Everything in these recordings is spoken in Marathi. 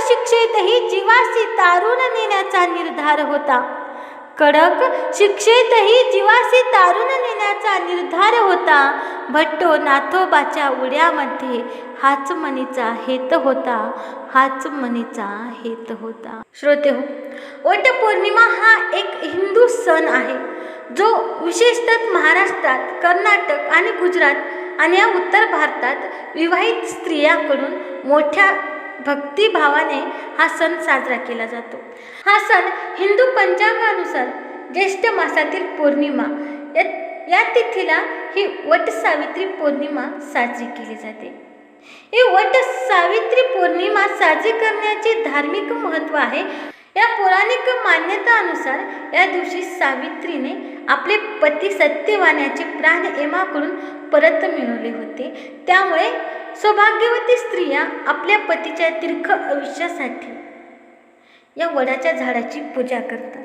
शिक्षेतही जीवाशी तारून नेण्याचा निर्धार होता. कडक शिक्षेतही जीवासी तारून नेण्याचा निर्धार होता. भट्टो नाथोबाच्या उड्यामध्ये हाच मनीचा हेत होता. हाच मनीचा हेत होता. श्रोते हो वटपौर्णिमा हा एक हिंदू सण आहे. जो विशेषतः महाराष्ट्रात कर्नाटक आणि गुजरात आणि या उत्तर भारतात विवाहित स्त्रियांकडून मोठ्या भक्तिभावाने हा सण साजरा केला जातो. हा सण हिंदू पंचांगानुसार ज्येष्ठ मासातील पौर्णिमा. या या तिथीला ही वट सावित्री पौर्णिमा साजरी केली जाते. ही वट सावित्री पौर्णिमा साजरी करण्याचे धार्मिक महत्त्व आहे. या पौराणिक मान्यतानुसार या दिवशी सावित्रीने आपले पती सत्यवानाचे प्राण एमाकडून परत मिळवले होते. त्यामुळे सौभाग्यवती स्त्रिया आपल्या पतीच्या दीर्घ आयुष्यासाठी या वडाच्या झाडाची पूजा करतात.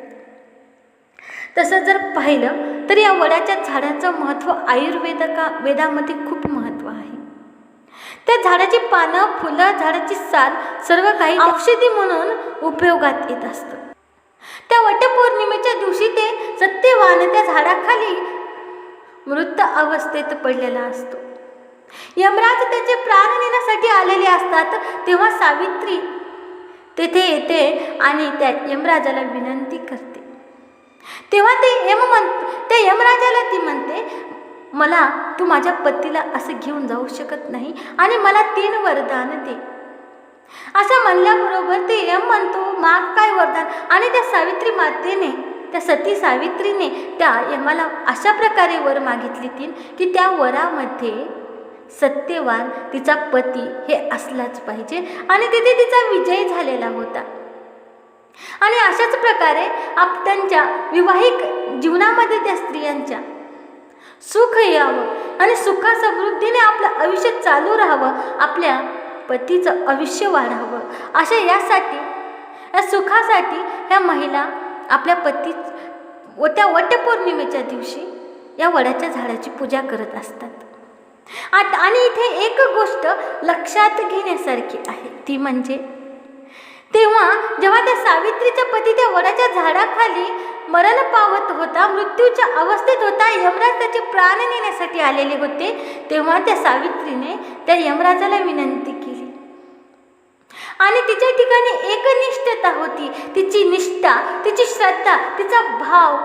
तसं जर पाहिलं तर या वडाच्या झाडाचं महत्त्व आयुर्वेदका वेदामध्ये खूप महत्त्व आहे. त्या झाडाची पानं फुलं झाडाची साल सर्व काही औषधी म्हणून उपयोगात येत असतं. त्या वटपौर्णिमेच्या दिवशी ते सत्यवान त्या झाडाखाली मृत अवस्थेत पडलेला असतो. यमराज त्याचे प्राण नेण्यासाठी आलेले असतात तेव्हा सावित्री तेथे येते आणि त्या यमराजाला विनंती करते. तेव्हा ते यम म्हण त्या यमराजाला ती म्हणते मला तू माझ्या पतीला असं घेऊन जाऊ शकत नाही आणि मला तीन वरदान दे. असं म्हणल्याबरोबर ते यम म्हणतो माग काय वरदान? आणि त्या सावित्री मातेने त्या सती सावित्रीने त्या यमाला अशा प्रकारे वर मागितली तीन की त्या वरामध्ये सत्यवान तिचा पती हे असलाच पाहिजे. आणि तिथे तिचा विजय झालेला होता. आणि अशाच प्रकारे आप त्यांच्या विवाहिक जीवनामध्ये त्या स्त्रियांच्या सुख यावं आणि सुखा समृद्धीने आपलं आयुष्य चालू राहावं आपल्या पतीचं आयुष्य वाढावं. अशा यासाठी या सुखासाठी ह्या महिला आपल्या पती व त्या वटपौर्णिमेच्या दिवशी या वडाच्या झाडाची पूजा करत असतात. आता आणि इथे एक गोष्ट लक्षात घेण्यासारखी आहे. ती म्हणजे तेव्हा जेव्हा त्या सावित्रीचा पती त्या वडाच्या झाडाखाली मरण पावत होता मृत्यूच्या अवस्थेत होता यमराज त्याचे प्राण नेण्यासाठी आलेले होते तेव्हा त्या सावित्रीने त्या यमराजाला विनंती केली. आणि तिच्या ठिकाणी एकनिष्ठता होती. तिची निष्ठा तिची श्रद्धा तिचा भाव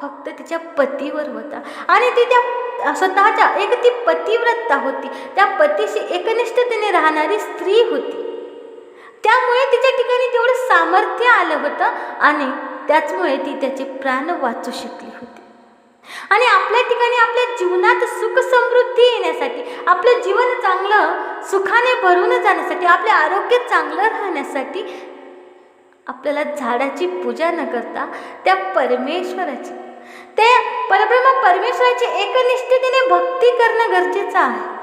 फक्त तिच्या पतीवर होता. आणि ती त्या स्वतःच्या एक ती पतिव्रता होती. त्या पतीशी एकनिष्ठतेने राहणारी स्त्री होती. त्यामुळे तिच्या ठिकाणी तेवढं सामर्थ्य आलं होतं आणि त्याचमुळे ती त्याचे प्राण वाचू शकली होती. आणि आपल्या ठिकाणी आपल्या जीवनात सुख समृद्धी येण्यासाठी आपलं जीवन चांगलं सुखाने भरून जाण्यासाठी आपले आरोग्य चांगलं राहण्यासाठी आपल्याला झाडाची पूजा न करता त्या परमेश्वराची ते परब्रह्म परमेश्वराची एकनिष्ठतेने भक्ती करणं गरजेचं आहे.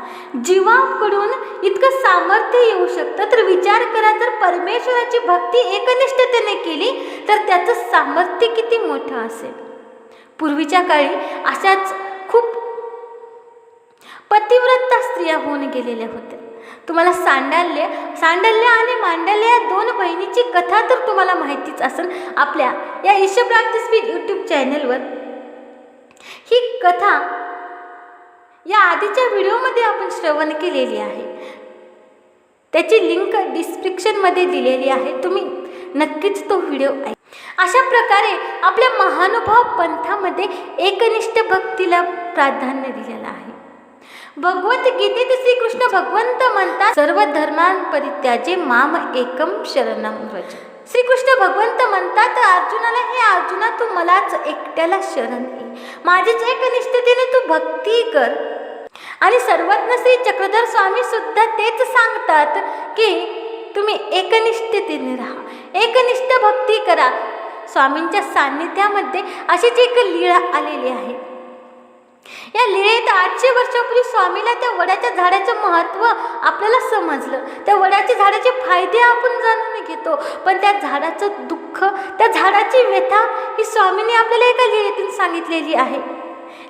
जीवाकडून इतकं सामर्थ्य येऊ शकतं तर विचार करा जर परमेश्वराची भक्ती एकनिष्ठतेने केली तर त्याचं सामर्थ्य किती मोठं असेल? पूर्वीच्या काळी अशाच खूप पतिव्रता स्त्रिया होऊन गेलेल्या होत्या. तुम्हाला सांडाल्य सांडल्य आणि मांडल्य या दोन बहिणीची कथा तर तुम्हाला माहितीच असेल. आपल्या या ईशप्राप्ती स्पीच यूट्यूब चॅनलवर ही कथा या आधीच्या व्हिडिओमध्ये आपण श्रवण केलेली आहे. त्याची लिंक डिस्क्रिप्शनमध्ये दिलेली आहे. तुम्ही नक्कीच तो व्हिडिओ ऐक. अशा प्रकारे आपल्या महानुभाव पंथामध्ये एकनिष्ठ भक्तीला प्राधान्य दिलेलं आहे. भगवद्गीतेत श्रीकृष्ण भगवंत म्हणतात सर्व धर्मांपरित्याजे माम एकम शरणम व्रज. श्रीकृष्ण भगवंत म्हणतात अर्जुनाला हे अर्जुना तू मलाच एकट्याला शरण ये माझीच एकनिष्ठतेने तू भक्ती कर. आणि सर्वज्ञ श्री चक्रधर स्वामी सुद्धा तेच सांगतात की तुम्ही एकनिष्ठतेने राहा. एकनिष्ठ भक्ती करा. स्वामींच्या सान्निध्यामध्ये अशीच एक लीळा आलेली आहे. या लीळेत आठशे वर्षापूर्वी स्वामीला त्या वड्याच्या झाडाचं महत्त्व आपल्याला समजलं. त्या वड्याच्या झाडाचे फायदे आपण जाणून घेतो. पण त्या झाडाचं दुःख त्या झाडाची व्यथा ही स्वामींनी आपल्याला एका लीळेतून सांगितलेली आहे.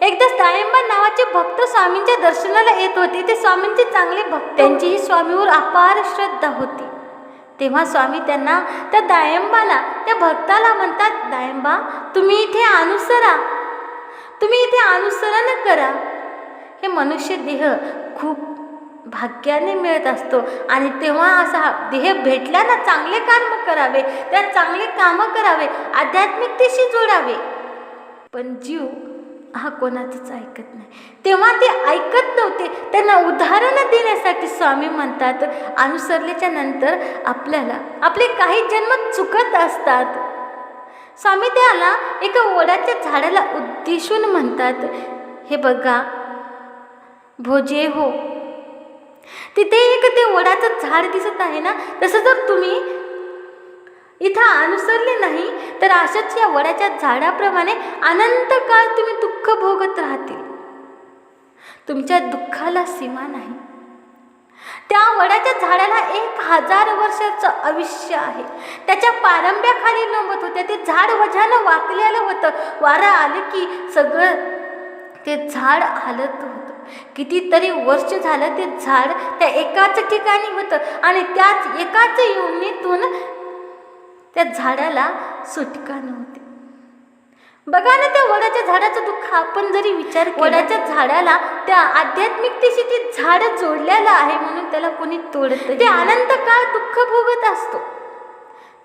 एकदा तायंबा नावाचे भक्त स्वामींच्या दर्शनाला येत होते. ते स्वामींचे चांगले भक्त. त्यांचीही स्वामीवर अपार श्रद्धा होती. तेव्हा स्वामी त्यांना त्या दायंबाला त्या भक्ताला म्हणतात दायंबा तुम्ही इथे अनुसरा. तुम्ही इथे अनुसरण करा. हे मनुष्य देह खूप भाग्याने मिळत असतो आणि तेव्हा असा हा देह भेटला ना चांगले कर्म करावे त्या चांगले कामं करावे आध्यात्मिकतेशी जोडावे. पण जीव हा कोणाचंच ऐकत नाही. तेव्हा ते ऐकत नव्हते. त्यांना उदाहरणं देण्यासाठी स्वामी म्हणतात अनुसरल्याच्या नंतर आपल्याला आपले काही जन्म चुकत असतात. स्वामी त्याला एका वडाच्या झाडाला उद्देशून म्हणतात हे बघा भोजे हो. तिथे एक ते वडाचं झाड दिसत आहे ना? तसं जर तुम्ही इथं अनुसरले नाही तर अशाच या वडाच्या झाडाप्रमाणे अनंत काळ तुम्ही दुःख भोगत राहतील. तुमच्या दुःखाला सीमा नाही. त्या वडाच्या झाडाला एक हजार वर्षाचं आयुष्य आहे. त्याच्या पारंब्याखाली नमत होत्या ते झाड वजानं वाकलेलं होतं. वारा आलं की सगळं ते झाड हालत होतं. कितीतरी वर्ष झालं ते झाड त्या एकाच ठिकाणी होतं आणि त्याच एकाच योनीतून त्या झाडाला सुटका नव्हती. बघा ना त्या वडाच्या झाडाचं दुःख आपण जरी विचार वडाच्या झाडाला त्या आध्यात्मिकतेशी ते झाड जोडलेलं आहे म्हणून त्याला कोणी तोडत ते अनंत काळ दुःख भोगत असतो.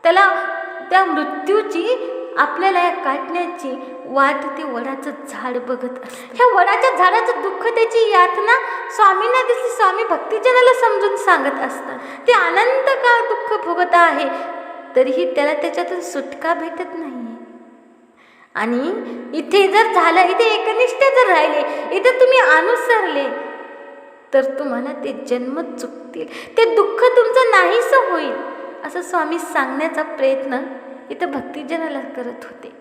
त्याला त्या मृत्यूची आपल्याला या काटण्याची वाट ते वडाचं झाड बघत असतं. ह्या वडाच्या झाडाचं दुःख त्याची यातना स्वामींना दिसली. स्वामी भक्तिजनाला समजून सांगत असतात. ते अनंत काळ दुःख भोगत आहे तरीही त्याला त्याच्यातून सुटका भेटत नाही. आणि इथे जर झालं इथे एकनिष्ठ जर राहिले इथे तुम्ही अनुसरले तर तुम्हाला ते जन्म चुकतील. ते दुःख तुमचं नाहीसं होईल असं स्वामी सांगण्याचा प्रयत्न इथं भक्तिजनाला करत होते.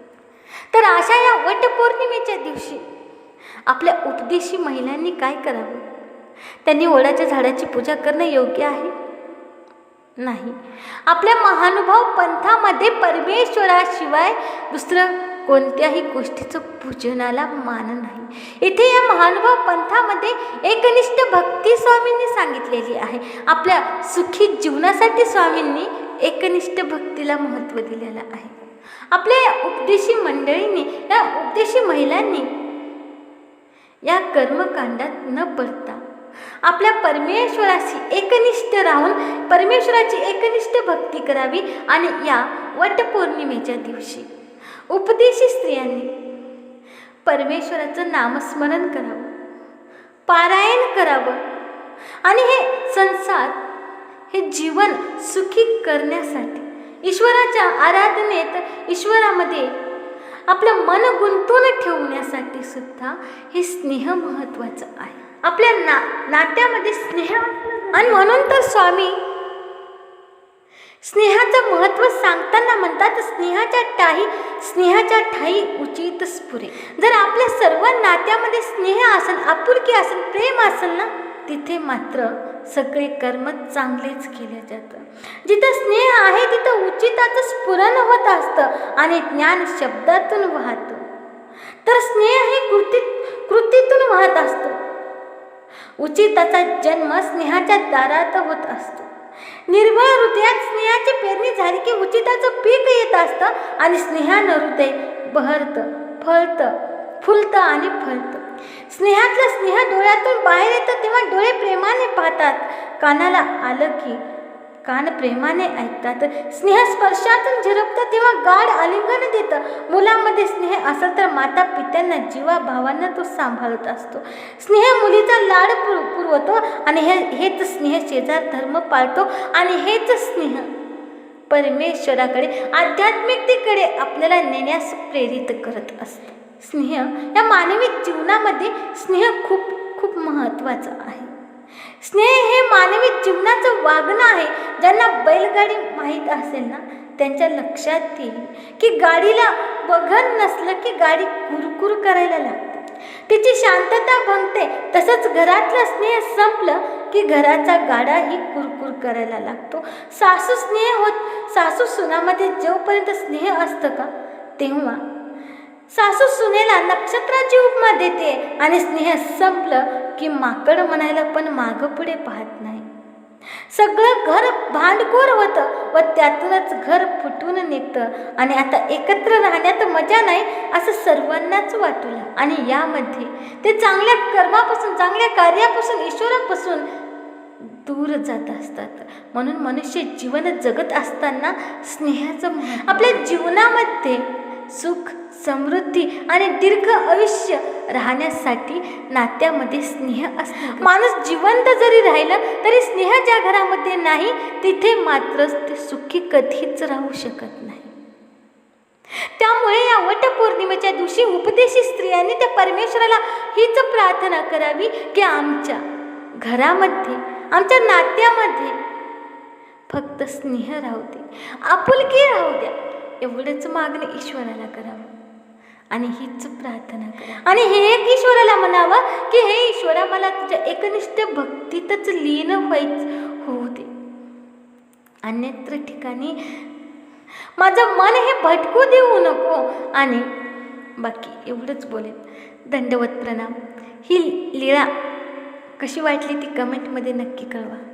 तर अशा या वटपौर्णिमेच्या दिवशी आपल्या उपदेशी महिलांनी काय करावं? त्यांनी वडाच्या झाडाची पूजा करणं योग्य आहे? नाही. आपल्या महानुभाव पंथामध्ये परमेश्वराशिवाय दुसरं कोणत्याही गोष्टीचं पूजनाला मान नाही. इथे या महानुभाव पंथामध्ये एकनिष्ठ भक्ती स्वामींनी सांगितलेली आहे. आपल्या सुखी जीवनासाठी स्वामींनी एकनिष्ठ भक्तीला महत्त्व दिलेलं आहे. आपल्या या उपदेशी मंडळींनी या उपदेशी महिलांनी या कर्मकांडात न पडता आपल्या परमेश्वराशी एकनिष्ठ राहून परमेश्वराची एकनिष्ठ भक्ती करावी आणि या वटपौर्णिमेच्या दिवशी उपदेशी स्त्रियांनी परमेश्वराचं नामस्मरण करावं पारायण करावं आणि हे संसार हे जीवन सुखी करण्यासाठी ईश्वराच्या आराधनेत ईश्वरामध्ये आपलं मन गुंतून ठेवण्यासाठी सुद्धा हे स्नेह महत्त्वाचं आहे. आपल्या ना नात्यामध्ये स्नेह आणि म्हणून तर स्वामी स्नेहाचं महत्त्व सांगताना म्हणतात स्नेहाच्या ठाई स्नेहाच्या ठाई उचित स्फुरे. जर आपल्या सर्व नात्यामध्ये स्नेह असेल आपुलकी असेल प्रेम असेल ना तिथे मात्र सगळे कर्म चांगलेच केले जातं जिथं स्नेह आहे तिथं उचिताचं स्फुरण होत असतं आणि ज्ञान शब्दातून वाहतं. तर स्नेह हे कृती कृतीतून वाहत असतो. उचिताचा जन्म स्नेहाच्या दारात होत असतो. निर्भय हृदयात स्नेहाची पेरणी झाली की उचिताचं पीक येत असतं आणि स्नेहानं हृदय बहरतं फळतं फुलतं आणि फळतं. स्नेहातलं स्नेह डोळ्यातून बाहेर येतं तेव्हा डोळे प्रेमाने पाहतात. कानाला आलं की कान प्रेमाने ऐकतात स्नेह स्पर्शातून झिरपतं तेव्हा गाढ आलिंगन देतं. मुलामध्ये स्नेह असेल तर माता पित्यांना जीवा भावांना तो सांभाळत असतो. स्नेह मुलीचा लाड पुर पुरवतो आणि हे हेच स्नेह शेजार धर्म पाळतो आणि हेच स्नेह परमेश्वराकडे आध्यात्मिकतेकडे आपल्याला नेण्यास प्रेरित करत असते. स्नेह या मानवी जीवनामध्ये स्नेह खूप खूप महत्त्वाचं आहे. स्नेह हे मानवी जीवनाचं वागणं आहे. ज्यांना बैलगाडी माहीत असेल ना त्यांच्या लक्षात येईल की गाडीला बघत नसलं की गाडी कुरकुर करायला लागते. तिची शांतता भंगते. तसंच घरातलं स्नेह संपलं की घराचा गाडाही कुरकुर करायला लागतो. सासू स्नेह होत सासू सुनामध्ये जोपर्यंत स्नेह असतं का? तेव्हा. सासू सुनेला नक्षत्राची उपमा देते आणि स्नेह संपलं की माकड म्हणायला पण मागं पुढे पाहत नाही. सगळं घर भांडखोर होतं व त्यातूनच घर फुटून निघतं. आणि आता एकत्र राहण्यात मजा नाही असं सर्वांनाच वाटू लागलं आणि यामध्ये ते चांगल्या कर्मापासून चांगल्या कार्यापासून ईश्वरापासून दूर जात असतात. म्हणून मनुष्य जीवन जगत असताना स्नेहाचं आपल्या जीवनामध्ये सुख समृद्धी आणि दीर्घ आयुष्य राहण्यासाठी नात्यामध्ये स्नेह असतो. माणूस जिवंत जरी राहिलं तरी स्नेह ज्या घरामध्ये नाही तिथे मात्र ते सुखी कधीच राहू शकत नाही. त्यामुळे या वटपौर्णिमेच्या दिवशी उपदेशी स्त्रियांनी त्या परमेश्वराला हीच प्रार्थना करावी की आमच्या घरामध्ये आमच्या नात्यामध्ये फक्त स्नेह राहू दे आपुलकी राहू द्या. एवढंच मागणं ईश्वराला करावं आणि हीच प्रार्थना करा. आणि हे एक ईश्वराला म्हणावं की हे ईश्वरा मला तुझ्या एकनिष्ठ भक्तीतच लीन व्हायच होऊ दे. अन्यत्र ठिकाणी माझं मन हे भटकू देऊ नको. आणि बाकी एवढंच बोलेन. दंडवत प्रणाम. ही लीळा कशी वाटली ती कमेंटमध्ये नक्की कळवा.